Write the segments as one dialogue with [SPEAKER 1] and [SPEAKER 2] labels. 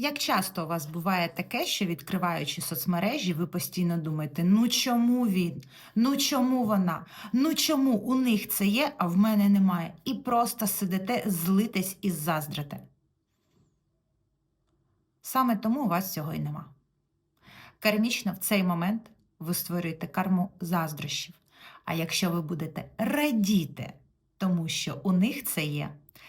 [SPEAKER 1] Як часто у вас буває таке, що відкриваючи соцмережі, ви постійно думаєте, ну чому він? Ну чому вона? Ну чому у них це є, а в мене немає? І просто сидите, злитесь і заздрите. Саме тому у вас цього і нема. Кармічно в цей момент ви створюєте карму заздрощів. А якщо ви будете радіти, тому що у них це є,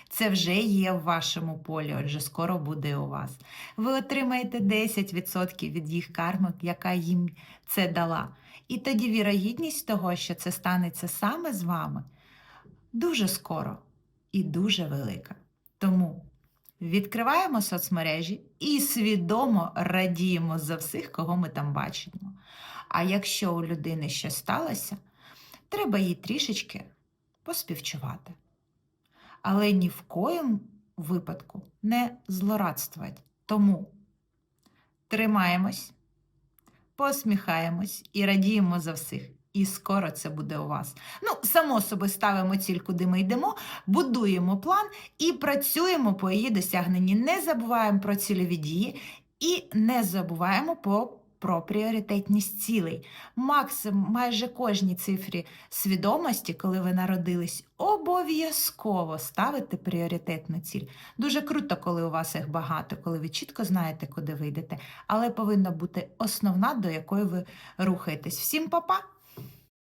[SPEAKER 1] це вже є в вашому полі, отже, скоро буде у вас. Ви отримаєте 10% від їх карми, яка їм це дала. І тоді вірогідність того, що це станеться саме з вами, дуже скоро і дуже велика. Тому відкриваємо соцмережі і свідомо радіємо за всіх, кого ми там бачимо. А якщо у людини щось сталося, треба їй трішечки поспівчувати. Але ні в коєму випадку не злорадствувати. Тому тримаємось, посміхаємось і радіємо за всіх. І скоро це буде у вас. Ну, само собі ставимо ціль, куди ми йдемо, будуємо план і працюємо по її досягненні. Не забуваємо про цільові дії і не забуваємо по про пріоритетність цілей. Максимум майже кожній цифрі свідомості, коли ви народились, обов'язково ставити пріоритетну ціль. Дуже круто, коли у вас їх багато, коли ви чітко знаєте, куди ви йдете, але повинна бути основна, до якої ви рухаєтесь. Всім па-па!